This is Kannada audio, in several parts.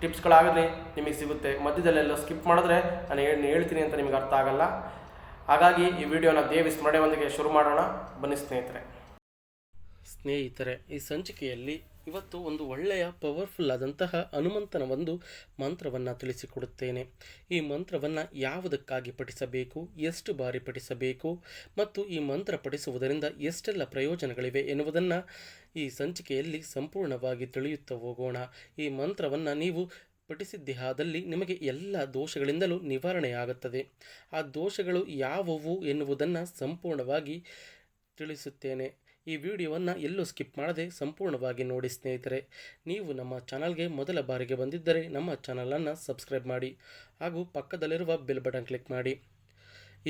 ಟಿಪ್ಸ್ಗಳಾಗಲಿ ನಿಮಗೆ ಸಿಗುತ್ತೆ. ಮಧ್ಯದಲ್ಲೆಲ್ಲ ಸ್ಕಿಪ್ ಮಾಡಿದ್ರೆ ನಾನು ಏನು ಹೇಳ್ತೀನಿ ಅಂತ ನಿಮಗೆ ಅರ್ಥ ಆಗಲ್ಲ. ಹಾಗಾಗಿ ಈ ವಿಡಿಯೋನ ದೇವಿ ಸ್ಮರಣೆಯೊಂದಿಗೆ ಶುರು ಮಾಡೋಣ. ಬನ್ನಿ ಸ್ನೇಹಿತರೆ. ಸ್ನೇಹಿತರೆ, ಈ ಸಂಚಿಕೆಯಲ್ಲಿ ಇವತ್ತು ಒಂದು ಒಳ್ಳೆಯ ಪವರ್ಫುಲ್ ಆದಂತಹ ಹನುಮಂತನ ಒಂದು ಮಂತ್ರವನ್ನು ತಿಳಿಸಿಕೊಡುತ್ತೇನೆ. ಈ ಮಂತ್ರವನ್ನು ಯಾವುದಕ್ಕಾಗಿ ಪಠಿಸಬೇಕು, ಎಷ್ಟು ಬಾರಿ ಪಠಿಸಬೇಕು, ಮತ್ತು ಈ ಮಂತ್ರ ಪಠಿಸುವುದರಿಂದ ಎಷ್ಟೆಲ್ಲ ಪ್ರಯೋಜನಗಳಿವೆ ಎನ್ನುವುದನ್ನು ಈ ಸಂಚಿಕೆಯಲ್ಲಿ ಸಂಪೂರ್ಣವಾಗಿ ತಿಳಿಯುತ್ತಾ ಹೋಗೋಣ. ಈ ಮಂತ್ರವನ್ನು ನೀವು ಪಠಿಸಿದ್ದೇ ಆದಲ್ಲಿ ನಿಮಗೆ ಎಲ್ಲ ದೋಷಗಳಿಂದಲೂ ನಿವಾರಣೆಯಾಗುತ್ತದೆ. ಆ ದೋಷಗಳು ಯಾವುವು ಎನ್ನುವುದನ್ನು ಸಂಪೂರ್ಣವಾಗಿ ತಿಳಿಸುತ್ತೇನೆ. ಈ ವಿಡಿಯೋವನ್ನು ಎಲ್ಲೂ ಸ್ಕಿಪ್ ಮಾಡದೆ ಸಂಪೂರ್ಣವಾಗಿ ನೋಡಿ ಸ್ನೇಹಿತರೆ. ನೀವು ನಮ್ಮ ಚಾನಲ್ಗೆ ಮೊದಲ ಬಾರಿಗೆ ಬಂದಿದ್ದರೆ ನಮ್ಮ ಚಾನಲನ್ನು ಸಬ್ಸ್ಕ್ರೈಬ್ ಮಾಡಿ ಹಾಗೂ ಪಕ್ಕದಲ್ಲಿರುವ ಬೆಲ್ ಬಟನ್ ಕ್ಲಿಕ್ ಮಾಡಿ.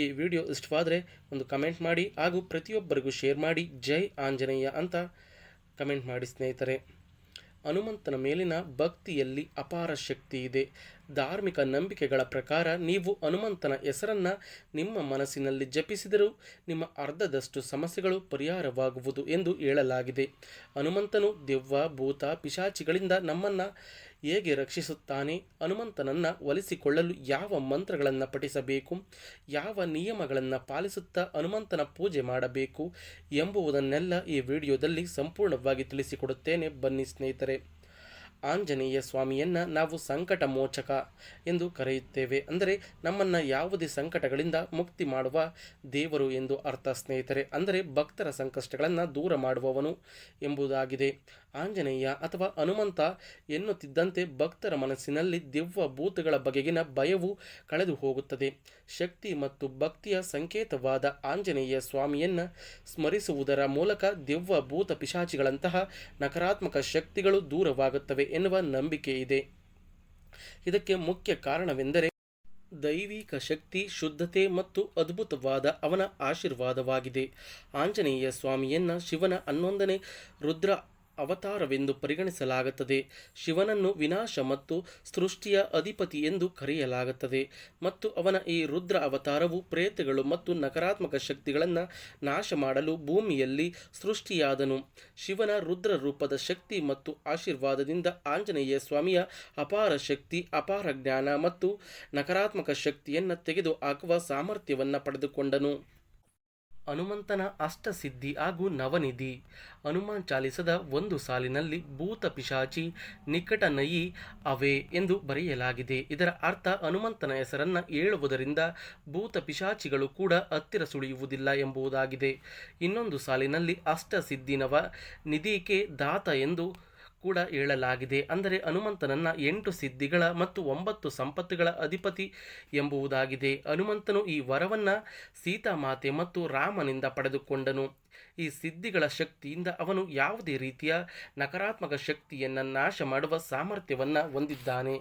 ಈ ವಿಡಿಯೋ ಇಷ್ಟವಾದರೆ ಒಂದು ಕಮೆಂಟ್ ಮಾಡಿ ಹಾಗೂ ಪ್ರತಿಯೊಬ್ಬರಿಗೂ ಶೇರ್ ಮಾಡಿ. ಜೈ ಆಂಜನೇಯ ಅಂತ ಕಮೆಂಟ್ ಮಾಡಿ ಸ್ನೇಹಿತರೆ. ಹನುಮಂತನ ಮೇಲಿನ ಭಕ್ತಿಯಲ್ಲಿ ಅಪಾರ ಶಕ್ತಿ ಇದೆ. ಧಾರ್ಮಿಕ ನಂಬಿಕೆಗಳ ಪ್ರಕಾರ ನೀವು ಹನುಮಂತನ ಹೆಸರನ್ನು ನಿಮ್ಮ ಮನಸ್ಸಿನಲ್ಲಿ ಜಪಿಸಿದರೂ ನಿಮ್ಮ ಅರ್ಧದಷ್ಟು ಸಮಸ್ಯೆಗಳು ಪರಿಹಾರವಾಗುವುದು ಎಂದು ಹೇಳಲಾಗಿದೆ. ಹನುಮಂತನು ದೆವ್ವ, ಭೂತ, ಪಿಶಾಚಿಗಳಿಂದ ನಮ್ಮನ್ನು ಹೇಗೆ ರಕ್ಷಿಸುತ್ತಾನೆ? ಹನುಮಂತನನ್ನು ಒಲಿಸಿಕೊಳ್ಳಲು ಯಾವ ಮಂತ್ರಗಳನ್ನು ಪಠಿಸಬೇಕು? ಯಾವ ನಿಯಮಗಳನ್ನು ಪಾಲಿಸುತ್ತಾ ಹನುಮಂತನ ಪೂಜೆ ಮಾಡಬೇಕು ಎಂಬುವುದನ್ನೆಲ್ಲ ಈ ವಿಡಿಯೋದಲ್ಲಿ ಸಂಪೂರ್ಣವಾಗಿ ತಿಳಿಸಿಕೊಡುತ್ತೇನೆ. ಬನ್ನಿ ಸ್ನೇಹಿತರೆ. ಆಂಜನೇಯ ಸ್ವಾಮಿಯನ್ನು ನಾವು ಸಂಕಟ ಮೋಚಕ ಎಂದು ಕರೆಯುತ್ತೇವೆ. ಅಂದರೆ ನಮ್ಮನ್ನು ಯಾವುದೇ ಸಂಕಟಗಳಿಂದ ಮುಕ್ತಿ ಮಾಡುವ ದೇವರು ಎಂದು ಅರ್ಥ ಸ್ನೇಹಿತರೆ. ಅಂದರೆ ಭಕ್ತರ ಸಂಕಷ್ಟಗಳನ್ನು ದೂರ ಮಾಡುವವನು ಎಂಬುದಾಗಿದೆ. ಆಂಜನೇಯ ಅಥವಾ ಹನುಮಂತ ಎನ್ನುತ್ತಿದ್ದಂತೆ ಭಕ್ತರ ಮನಸ್ಸಿನಲ್ಲಿ ದೆವ್ವ ಭೂತಗಳ ಬಗೆಗಿನ ಭಯವು ಕಳೆದು ಹೋಗುತ್ತದೆ. ಶಕ್ತಿ ಮತ್ತು ಭಕ್ತಿಯ ಸಂಕೇತವಾದ ಆಂಜನೇಯ ಸ್ವಾಮಿಯನ್ನು ಸ್ಮರಿಸುವುದರ ಮೂಲಕ ದೆವ್ವ ಭೂತ ಪಿಶಾಚಿಗಳಂತಹ ನಕಾರಾತ್ಮಕ ಶಕ್ತಿಗಳು ದೂರವಾಗುತ್ತವೆ ಎನ್ನುವ ನಂಬಿಕೆ ಇದೆ. ಇದಕ್ಕೆ ಮುಖ್ಯ ಕಾರಣವೆಂದರೆ ದೈವಿಕ ಶಕ್ತಿ, ಶುದ್ಧತೆ ಮತ್ತು ಅದ್ಭುತವಾದ ಅವನ ಆಶೀರ್ವಾದವಾಗಿದೆ. ಆಂಜನೇಯ ಸ್ವಾಮಿಯನ್ನ ಶಿವನ ಹನ್ನೊಂದನೇ ರುದ್ರ ಅವತಾರವೆಂದು ಪರಿಗಣಿಸಲಾಗುತ್ತದೆ. ಶಿವನನ್ನು ವಿನಾಶ ಮತ್ತು ಸೃಷ್ಟಿಯ ಅಧಿಪತಿ ಎಂದು ಕರೆಯಲಾಗುತ್ತದೆ. ಮತ್ತು ಅವನ ಈ ರುದ್ರ ಅವತಾರವು ಪ್ರೇತಗಳು ಮತ್ತು ನಕಾರಾತ್ಮಕ ಶಕ್ತಿಗಳನ್ನು ನಾಶ ಮಾಡಲು ಭೂಮಿಯಲ್ಲಿ ಸೃಷ್ಟಿಯಾದನು. ಶಿವನ ರುದ್ರ ರೂಪದ ಶಕ್ತಿ ಮತ್ತು ಆಶೀರ್ವಾದದಿಂದ ಆಂಜನೇಯ ಸ್ವಾಮಿಯ ಅಪಾರ ಶಕ್ತಿ, ಅಪಾರ ಜ್ಞಾನ ಮತ್ತು ನಕಾರಾತ್ಮಕ ಶಕ್ತಿಯನ್ನು ತೆಗೆದು ಹಾಕುವ ಸಾಮರ್ಥ್ಯವನ್ನು ಪಡೆದುಕೊಂಡನು. ಹನುಮಂತನ ಅಷ್ಟಸಿದ್ಧಿ ಹಾಗೂ ನವನಿಧಿ. ಹನುಮಾನ್ ಚಾಲಿಸದ ಒಂದು ಸಾಲಿನಲ್ಲಿ ಭೂತ ಪಿಶಾಚಿ, ನಿಕಟ ನಯಿ ಅವೆ ಎಂದು ಬರೆಯಲಾಗಿದೆ. ಇದರ ಅರ್ಥ ಹನುಮಂತನ ಹೆಸರನ್ನು ಹೇಳುವುದರಿಂದ ಭೂತ ಪಿಶಾಚಿಗಳು ಕೂಡ ಹತ್ತಿರ ಸುಳಿಯುವುದಿಲ್ಲ ಎಂಬುದಾಗಿದೆ. ಇನ್ನೊಂದು ಸಾಲಿನಲ್ಲಿ ಅಷ್ಟಸಿದ್ಧಿ ನವ ನಿಧಿಕೆ ದಾತ ಎಂದು ಕೂಡ ಹೇಳಲಾಗಿದೆ ಅಂದರೆ ಹನುಮಂತನನ್ನ ಎಂಟು ಸಿದ್ಧಿಗಳ ಮತ್ತು ಒಂಬತ್ತು ಸಂಪತ್ತುಗಳ ಅಧಿಪತಿ ಎಂಬುದಾಗಿದೆ ಹನುಮಂತನು ಈ ವರವನ್ನು ಸೀತಾಮಾತೆ ಮತ್ತು ರಾಮನಿಂದ ಪಡೆದುಕೊಂಡನು. ಈ ಸಿದ್ಧಿಗಳ ಶಕ್ತಿಯಿಂದ ಅವನು ಯಾವುದೇ ರೀತಿಯ ನಕಾರಾತ್ಮಕ ಶಕ್ತಿಯನ್ನು ನಾಶ ಮಾಡುವ ಸಾಮರ್ಥ್ಯವನ್ನು ಹೊಂದಿದ್ದಾನೆ.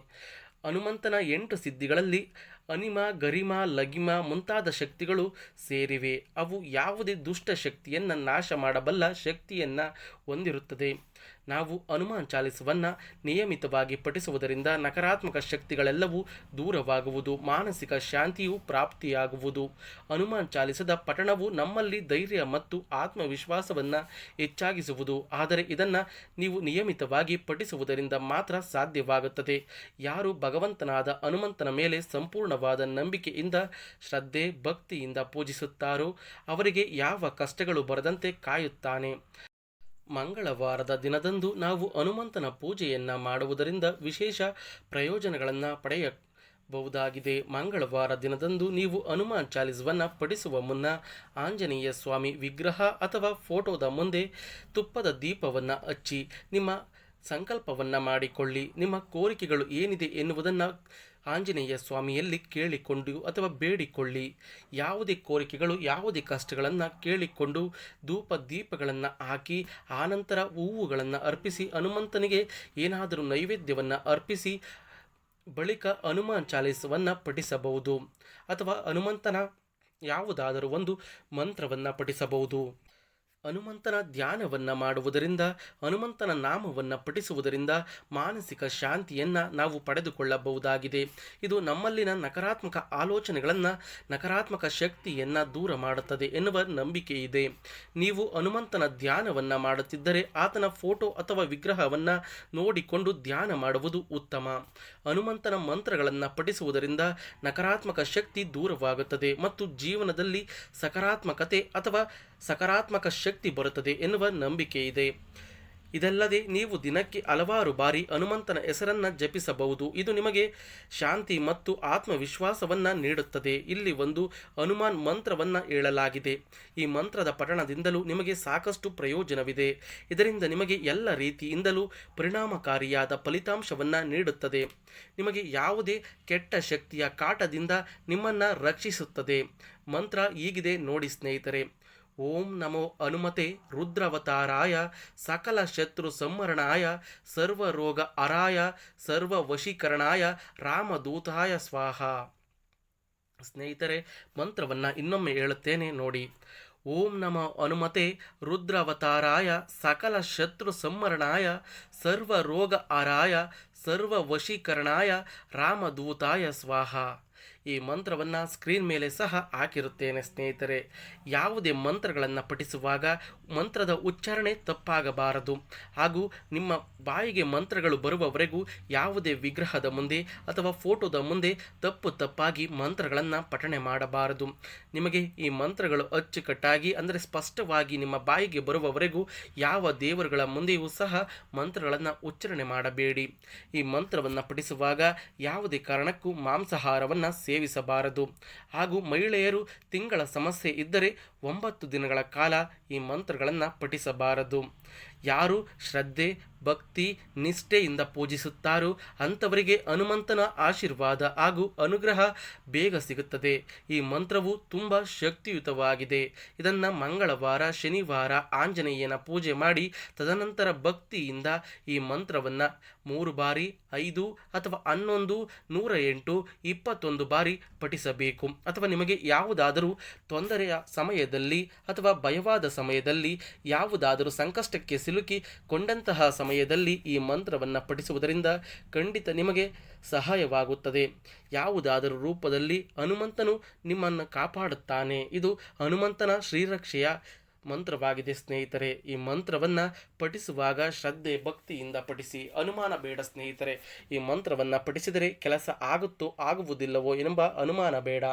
ಹನುಮಂತನ ಎಂಟು ಸಿದ್ಧಿಗಳಲ್ಲಿ ಅನಿಮ, ಗರಿಮ, ಲಗಿಮ ಮುಂತಾದ ಶಕ್ತಿಗಳು ಸೇರಿವೆ. ಅವು ಯಾವುದೇ ದುಷ್ಟ ಶಕ್ತಿಯನ್ನು ನಾಶ ಮಾಡಬಲ್ಲ ಶಕ್ತಿಯನ್ನು ಹೊಂದಿರುತ್ತದೆ. ನಾವು ಹನುಮಾನ್ ಚಾಲಿಸವನ್ನು ನಿಯಮಿತವಾಗಿ ಪಠಿಸುವುದರಿಂದ ನಕಾರಾತ್ಮಕ ಶಕ್ತಿಗಳೆಲ್ಲವೂ ದೂರವಾಗುವುದು, ಮಾನಸಿಕ ಶಾಂತಿಯು ಪ್ರಾಪ್ತಿಯಾಗುವುದು. ಹನುಮಾನ್ ಚಾಲಿಸದ ಪಠಣವು ನಮ್ಮಲ್ಲಿ ಧೈರ್ಯ ಮತ್ತು ಆತ್ಮವಿಶ್ವಾಸವನ್ನು ಹೆಚ್ಚಾಗಿಸುವುದು. ಆದರೆ ಇದನ್ನು ನೀವು ನಿಯಮಿತವಾಗಿ ಪಠಿಸುವುದರಿಂದ ಮಾತ್ರ ಸಾಧ್ಯವಾಗುತ್ತದೆ. ಯಾರು ಭಗವಂತನಾದ ಹನುಮಂತನ ಮೇಲೆ ಸಂಪೂರ್ಣವಾದ ನಂಬಿಕೆಯಿಂದ, ಶ್ರದ್ಧೆ, ಭಕ್ತಿಯಿಂದ ಪೂಜಿಸುತ್ತಾರೋ, ಅವರಿಗೆ ಯಾವ ಕಷ್ಟಗಳು ಬರದಂತೆ ಕಾಯುತ್ತಾನೆ. ಮಂಗಳವಾರದ ದಿನದಂದು ನಾವು ಹನುಮಂತನ ಪೂಜೆಯನ್ನು ಮಾಡುವುದರಿಂದ ವಿಶೇಷ ಪ್ರಯೋಜನಗಳನ್ನು ಪಡೆಯಬಹುದಾಗಿದೆ. ಮಂಗಳವಾರ ದಿನದಂದು ನೀವು ಹನುಮಾನ್ ಚಾಲಿಸವನ್ನು ಪಡಿಸುವ ಮುನ್ನ ಆಂಜನೇಯ ಸ್ವಾಮಿ ವಿಗ್ರಹ ಅಥವಾ ಫೋಟೋದ ಮುಂದೆ ತುಪ್ಪದ ದೀಪವನ್ನು ಹಚ್ಚಿ, ನಿಮ್ಮ ಸಂಕಲ್ಪವನ್ನು ಮಾಡಿಕೊಳ್ಳಿ. ನಿಮ್ಮ ಕೋರಿಕೆಗಳು ಏನಿದೆ ಎನ್ನುವುದನ್ನು ಆಂಜನೇಯ ಸ್ವಾಮಿಯಲ್ಲಿ ಕೇಳಿಕೊಂಡು ಅಥವಾ ಬೇಡಿಕೊಳ್ಳಿ. ಯಾವುದೇ ಕೋರಿಕೆಗಳು, ಯಾವುದೇ ಕಷ್ಟಗಳನ್ನು ಕೇಳಿಕೊಂಡು ಧೂಪ ದೀಪಗಳನ್ನು ಹಾಕಿ, ಆನಂತರ ಹೂವುಗಳನ್ನು ಅರ್ಪಿಸಿ, ಹನುಮಂತನಿಗೆ ಏನಾದರೂ ನೈವೇದ್ಯವನ್ನು ಅರ್ಪಿಸಿ, ಬಳಿಕ ಹನುಮಾನ್ ಚಾಲೀಸವನ್ನು ಪಠಿಸಬಹುದು. ಅಥವಾ ಹನುಮಂತನ ಯಾವುದಾದರೂ ಒಂದು ಮಂತ್ರವನ್ನು ಪಠಿಸಬಹುದು. ಹನುಮಂತನ ಧ್ಯಾನವನ್ನು ಮಾಡುವುದರಿಂದ, ಹನುಮಂತನ ನಾಮವನ್ನು ಪಠಿಸುವುದರಿಂದ ಮಾನಸಿಕ ಶಾಂತಿಯನ್ನು ನಾವು ಪಡೆದುಕೊಳ್ಳಬಹುದಾಗಿದೆ. ಇದು ನಮ್ಮಲ್ಲಿನ ನಕಾರಾತ್ಮಕ ಆಲೋಚನೆಗಳನ್ನು, ನಕಾರಾತ್ಮಕ ಶಕ್ತಿಯನ್ನು ದೂರ ಮಾಡುತ್ತದೆ ಎನ್ನುವ ನಂಬಿಕೆ ಇದೆ ನೀವು ಹನುಮಂತನ ಧ್ಯಾನವನ್ನು ಮಾಡುತ್ತಿದ್ದರೆ ಆತನ ಫೋಟೋ ಅಥವಾ ವಿಗ್ರಹವನ್ನು ನೋಡಿಕೊಂಡು ಧ್ಯಾನ ಮಾಡುವುದು ಉತ್ತಮ. ಹನುಮಂತನ ಮಂತ್ರಗಳನ್ನು ಪಠಿಸುವುದರಿಂದ ನಕಾರಾತ್ಮಕ ಶಕ್ತಿ ದೂರವಾಗುತ್ತದೆ ಮತ್ತು ಜೀವನದಲ್ಲಿ ಸಕಾರಾತ್ಮಕತೆ ಅಥವಾ ಸಕಾರಾತ್ಮಕ ಶಕ್ತಿ ಬರುತ್ತದೆ ಎನ್ನುವ ನಂಬಿಕೆ ಇದೆ. ಇದಲ್ಲದೆ ನೀವು ದಿನಕ್ಕೆ ಹಲವಾರು ಬಾರಿ ಹನುಮಂತನ ಹೆಸರನ್ನು ಜಪಿಸಬಹುದು. ಇದು ನಿಮಗೆ ಶಾಂತಿ ಮತ್ತು ಆತ್ಮವಿಶ್ವಾಸವನ್ನು ನೀಡುತ್ತದೆ. ಇಲ್ಲಿ ಒಂದು ಹನುಮಾನ್ ಮಂತ್ರವನ್ನು ಹೇಳಲಾಗಿದೆ. ಈ ಮಂತ್ರದ ಪಠಣದಿಂದಲೂ ನಿಮಗೆ ಸಾಕಷ್ಟು ಪ್ರಯೋಜನವಿದೆ. ಇದರಿಂದ ನಿಮಗೆ ಎಲ್ಲ ರೀತಿಯಿಂದಲೂ ಪರಿಣಾಮಕಾರಿಯಾದ ಫಲಿತಾಂಶವನ್ನು ನೀಡುತ್ತದೆ. ನಿಮಗೆ ಯಾವುದೇ ಕೆಟ್ಟ ಶಕ್ತಿಯ ಕಾಟದಿಂದ ನಿಮ್ಮನ್ನು ರಕ್ಷಿಸುತ್ತದೆ. ಮಂತ್ರ ಈಗಿದೆ ನೋಡಿ ಸ್ನೇಹಿತರೆ. ಓಂ ನಮೋ ಅನುಮತೆ ರುದ್ರವತಾರಾಯ, ಸಕಲ ಶತ್ರು ಸಂಹರಣಾಯ ಸರ್ವರೋಗ ಅರಾಯ ಸರ್ವ ವಶೀಕರಣಾಯ, ರಾಮದೂತಾಯ ಸ್ವಾಹ. ಸ್ನೇಹಿತರೆ, ಮಂತ್ರವನ್ನು ಇನ್ನೊಮ್ಮೆ ಹೇಳುತ್ತೇನೆ ನೋಡಿ. ಓಂ ನಮ ಅನುಮತೆ ರುದ್ರವತಾರಾಯ, ಸಕಲ ಶತ್ರು ಸರ್ವ ರೋಗ ಅರಾಯ ಸರ್ವ ವಶೀಕರಣಾಯ, ರಾಮದೂತಾಯ ಸ್ವಾಹ. ಈ ಮಂತ್ರವನ್ನು ಸ್ಕ್ರೀನ್ ಮೇಲೆ ಸಹ ಹಾಕಿರುತ್ತೇನೆ ಸ್ನೇಹಿತರೆ. ಯಾವುದೇ ಮಂತ್ರಗಳನ್ನು ಪಠಿಸುವಾಗ ಮಂತ್ರದ ಉಚ್ಚಾರಣೆ ತಪ್ಪಾಗಬಾರದು. ಹಾಗೂ ನಿಮ್ಮ ಬಾಯಿಗೆ ಮಂತ್ರಗಳು ಬರುವವರೆಗೂ ಯಾವುದೇ ವಿಗ್ರಹದ ಮುಂದೆ ಅಥವಾ ಫೋಟೋದ ಮುಂದೆ ತಪ್ಪು ತಪ್ಪಾಗಿ ಮಂತ್ರಗಳನ್ನು ಪಠಣೆ ಮಾಡಬಾರದು. ನಿಮಗೆ ಈ ಮಂತ್ರಗಳು ಅಚ್ಚುಕಟ್ಟಾಗಿ ಅಂದರೆ ಸ್ಪಷ್ಟವಾಗಿ ನಿಮ್ಮ ಬಾಯಿಗೆ ಬರುವವರೆಗೂ ಯಾವ ದೇವರುಗಳ ಮುಂದೆಯೂ ಸಹ ಮಂತ್ರಗಳನ್ನು ಉಚ್ಚಾರಣೆ ಮಾಡಬೇಡಿ. ಈ ಮಂತ್ರವನ್ನು ಪಠಿಸುವಾಗ ಯಾವುದೇ ಕಾರಣಕ್ಕೂ ಮಾಂಸಾಹಾರವನ್ನು ಸೇವಿಸಬಾರದು. ಹಾಗೂ ಮಹಿಳೆಯರು ತಿಂಗಳ ಸಮಸ್ಯೆ ಇದ್ದರೆ ಒಂಬತ್ತು ದಿನಗಳ ಕಾಲ ಈ ಮಂತ್ರಗಳನ್ನು ಪಠಿಸಬಾರದು. ಯಾರು ಶ್ರದ್ಧೆ, ಭಕ್ತಿ, ನಿಷ್ಠೆಯಿಂದ ಪೂಜಿಸುತ್ತಾರೋ ಅಂಥವರಿಗೆ ಹನುಮಂತನ ಆಶೀರ್ವಾದ ಹಾಗೂ ಅನುಗ್ರಹ ಬೇಗ ಸಿಗುತ್ತದೆ. ಈ ಮಂತ್ರವು ತುಂಬ ಶಕ್ತಿಯುತವಾಗಿದೆ. ಇದನ್ನು ಮಂಗಳವಾರ, ಶನಿವಾರ ಆಂಜನೇಯನ ಪೂಜೆ ಮಾಡಿ ತದನಂತರ ಭಕ್ತಿಯಿಂದ ಈ ಮಂತ್ರವನ್ನು ಮೂರು ಬಾರಿ, ಐದು ಅಥವಾ ಹನ್ನೊಂದು, ನೂರ ಎಂಟು, ಇಪ್ಪತ್ತೊಂದು ಬಾರಿ ಪಠಿಸಬೇಕು. ಅಥವಾ ನಿಮಗೆ ಯಾವುದಾದರೂ ತೊಂದರೆಯ ಸಮಯದಲ್ಲಿ ಅಥವಾ ಭಯವಾದ ಸಮಯದಲ್ಲಿ ಯಾವುದಾದರೂ ಸಂಕಷ್ಟಕ್ಕೆ ಸಿಲುಕಿ ಕೊಂಡಂತಹ ಸಮಯದಲ್ಲಿ ಈ ಮಂತ್ರವನ್ನು ಪಠಿಸುವುದರಿಂದ ಖಂಡಿತ ನಿಮಗೆ ಸಹಾಯವಾಗುತ್ತದೆ. ಯಾವುದಾದರೂ ರೂಪದಲ್ಲಿ ಹನುಮಂತನು ನಿಮ್ಮನ್ನು ಕಾಪಾಡುತ್ತಾನೆ. ಇದು ಹನುಮಂತನ ಶ್ರೀರಕ್ಷೆಯ ಮಂತ್ರವಾಗಿದೆ ಸ್ನೇಹಿತರೆ. ಈ ಮಂತ್ರವನ್ನು ಪಠಿಸುವಾಗ ಶ್ರದ್ಧೆ ಭಕ್ತಿಯಿಂದ ಪಠಿಸಿ, ಅನುಮಾನ ಬೇಡ ಸ್ನೇಹಿತರೆ. ಈ ಮಂತ್ರವನ್ನು ಪಠಿಸಿದರೆ ಕೆಲಸ ಆಗುತ್ತೋ ಆಗುವುದಿಲ್ಲವೋ ಎಂಬ ಅನುಮಾನ ಬೇಡ.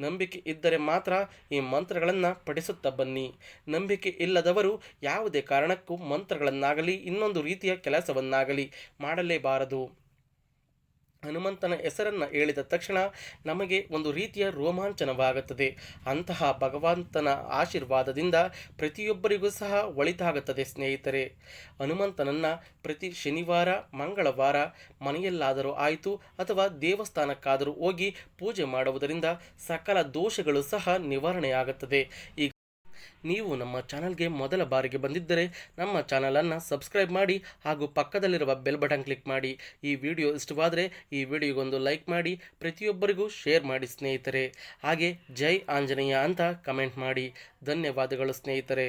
ನಂಬಿಕೆ ಇದ್ದರೆ ಮಾತ್ರ ಈ ಮಂತ್ರಗಳನ್ನು ಪಠಿಸುತ್ತಾ ಬನ್ನಿ. ನಂಬಿಕೆ ಇಲ್ಲದವರು ಯಾವುದೇ ಕಾರಣಕ್ಕೂ ಮಂತ್ರಗಳನ್ನಾಗಲಿ, ಇನ್ನೊಂದು ರೀತಿಯ ಕೆಲಸವನ್ನಾಗಲಿ ಮಾಡಲೇಬಾರದು. ಹನುಮಂತನ ಹೆಸರನ್ನು ಹೇಳಿದ ತಕ್ಷಣ ನಮಗೆ ಒಂದು ರೀತಿಯ ರೋಮಾಂಚನವಾಗುತ್ತದೆ. ಅಂತಹ ಭಗವಂತನ ಆಶೀರ್ವಾದದಿಂದ ಪ್ರತಿಯೊಬ್ಬರಿಗೂ ಸಹ ಒಳಿತಾಗುತ್ತದೆ ಸ್ನೇಹಿತರೆ. ಹನುಮಂತನನ್ನು ಪ್ರತಿ ಶನಿವಾರ, ಮಂಗಳವಾರ ಮನೆಯಲ್ಲಾದರೂ ಆಯಿತು ಅಥವಾ ದೇವಸ್ಥಾನಕ್ಕಾದರೂ ಹೋಗಿ ಪೂಜೆ ಮಾಡುವುದರಿಂದ ಸಕಲ ದೋಷಗಳು ಸಹ ನಿವಾರಣೆಯಾಗುತ್ತದೆ. ಈ ನೀವು ನಮ್ಮ ಚಾನಲ್ಗೆ ಮೊದಲ ಬಾರಿಗೆ ಬಂದಿದ್ದರೆ ನಮ್ಮ ಚಾನಲನ್ನು ಸಬ್ಸ್ಕ್ರೈಬ್ ಮಾಡಿ ಹಾಗೂ ಪಕ್ಕದಲ್ಲಿರುವ ಬೆಲ್ ಬಟನ್ ಕ್ಲಿಕ್ ಮಾಡಿ. ಈ ವಿಡಿಯೋ ಇಷ್ಟವಾದರೆ ಈ ವಿಡಿಯೋಗೊಂದು ಲೈಕ್ ಮಾಡಿ, ಪ್ರತಿಯೊಬ್ಬರಿಗೂ ಶೇರ್ ಮಾಡಿ ಸ್ನೇಹಿತರೆ. ಹಾಗೆ ಜೈ ಆಂಜನೇಯ ಅಂತ ಕಮೆಂಟ್ ಮಾಡಿ. ಧನ್ಯವಾದಗಳು ಸ್ನೇಹಿತರೆ.